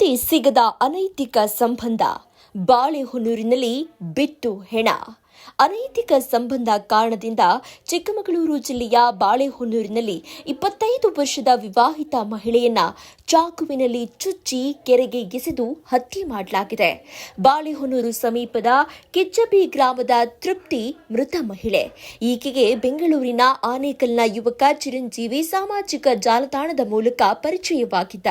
ತೃಪ್ತಿ ಸಿಗದ ಅನೈತಿಕ ಸಂಬಂಧ ಬಾಳೆಹೊನ್ನೂರಿನಲ್ಲಿ ಬಿಟ್ಟು ಹೆಣ. ಅನೈತಿಕ ಸಂಬಂಧ ಕಾರಣದಿಂದ ಚಿಕ್ಕಮಗಳೂರು ಜಿಲ್ಲೆಯ ಬಾಳೆಹೊನ್ನೂರಿನಲ್ಲಿ ಇಪ್ಪತ್ತೈದು ವರ್ಷದ ವಿವಾಹಿತ ಮಹಿಳೆಯನ್ನ ಚಾಕುವಿನಲ್ಲಿ ಚುಚ್ಚಿ ಕೆರೆಗೆ ಎಸೆದು ಹತ್ಯೆ ಮಾಡಲಾಗಿದೆ. ಬಾಳೆಹೊನ್ನೂರು ಸಮೀಪದ ಕಿಚ್ಚಬಿ ಗ್ರಾಮದ ತೃಪ್ತಿ ಮೃತ ಮಹಿಳೆ. ಈಕೆಗೆ ಬೆಂಗಳೂರಿನ ಆನೇಕಲ್ನ ಯುವಕ ಚಿರಂಜೀವಿ ಸಾಮಾಜಿಕ ಜಾಲತಾಣದ ಮೂಲಕ ಪರಿಚಯವಾಗಿದ್ದ.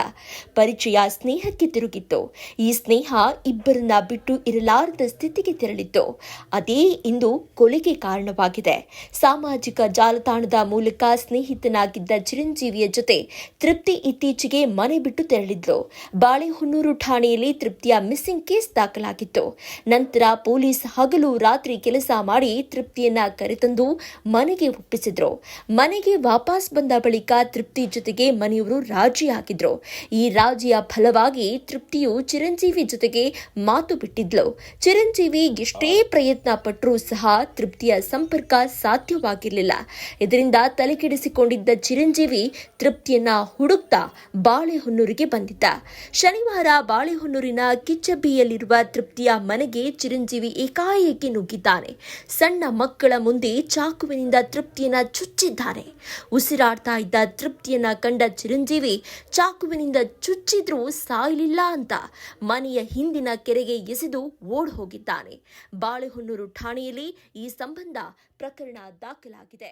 ಪರಿಚಯ ಸ್ನೇಹಕ್ಕೆ ತಿರುಗಿತ್ತು. ಈ ಸ್ನೇಹ ಇಬ್ಬರನ್ನ ಬಿಟ್ಟು ಇರಲಾರದ ಸ್ಥಿತಿಗೆ ತೆರಳಿತ್ತು. ಅದೇ ಇಂದು ಕೊಲೆಗೆ ಕಾರಣವಾಗಿದೆ. ಸಾಮಾಜಿಕ ಜಾಲತಾಣದ ಮೂಲಕ ಸ್ನೇಹಿತನಾಗಿದ್ದ ಚಿರಂಜೀವಿಯ ಜೊತೆ ತೃಪ್ತಿ ಇತ್ತೀಚೆಗೆ ಮನೆ ಬಿಟ್ಟು ತೆರಳಿದ್ಲು. ಬಾಳೆಹೊನ್ನೂರು ಠಾಣೆಯಲ್ಲಿ ತೃಪ್ತಿಯ ಮಿಸ್ಸಿಂಗ್ ಕೇಸ್ ದಾಖಲಾಗಿತ್ತು. ನಂತರ ಪೊಲೀಸ್ ಹಗಲು ರಾತ್ರಿ ಕೆಲಸ ಮಾಡಿ ತೃಪ್ತಿಯನ್ನ ಕರೆತಂದು ಮನೆಗೆ ಒಪ್ಪಿಸಿದ್ರು. ಮನೆಗೆ ವಾಪಸ್ ಬಂದ ಬಳಿಕ ತೃಪ್ತಿ ಜೊತೆಗೆ ಮನೆಯವರು ರಾಜಿಯಾಗಿದ್ರು. ಈ ರಾಜಿಯ ಫಲವಾಗಿ ತೃಪ್ತಿಯು ಚಿರಂಜೀವಿ ಜೊತೆಗೆ ಮಾತು ಬಿಟ್ಟಿದ್ಲು. ಚಿರಂಜೀವಿ ಎಷ್ಟೇ ಪ್ರಯತ್ನ ಪಟ್ಟರೂ ಸಹ ತೃಪ್ತಿಯ ಸಂಪರ್ಕ ಸಾಧ್ಯವಾಗಿರಲಿಲ್ಲ. ಇದರಿಂದ ತಲೆಕೆಡಿಸಿಕೊಂಡಿದ್ದ ಚಿರಂಜೀವಿ ತೃಪ್ತಿಯನ್ನ ಹುಡುಕ್ತಾ ಬಾಳೆಹೊನ್ನೂರಿಗೆ ಬಂದಿದ್ದ. ಶನಿವಾರ ಬಾಳೆಹೊನ್ನೂರಿನ ಕಿಚ್ಚಬ್ಬಿಯಲ್ಲಿರುವ ತೃಪ್ತಿಯ ಮನೆಗೆ ಚಿರಂಜೀವಿ ಏಕಾಏಕಿ ನುಗ್ಗಿದ್ದಾನೆ. ಸಣ್ಣ ಮಕ್ಕಳ ಮುಂದೆ ಚಾಕುವಿನಿಂದ ತೃಪ್ತಿಯನ್ನ ಚುಚ್ಚಿದ್ದಾನೆ. ಉಸಿರಾಡ್ತಾ ಇದ್ದ ತೃಪ್ತಿಯನ್ನ ಕಂಡ ಚಿರಂಜೀವಿ ಚಾಕುವಿನಿಂದ ಚುಚ್ಚಿದ್ರೂ ಸಾಯಲಿಲ್ಲ ಅಂತ ಮನೆಯ ಹಿಂದಿನ ಕೆರೆಗೆ ಎಸೆದು ಓಡ್ ಹೋಗಿದ್ದಾನೆ ಬಾಳೆಹೊನ್ನೂರು ಠಾಣೆಯಲ್ಲಿ ಈ ಸಂಬಂಧ ಪ್ರಕರಣ ದಾಖಲಾಗಿದೆ.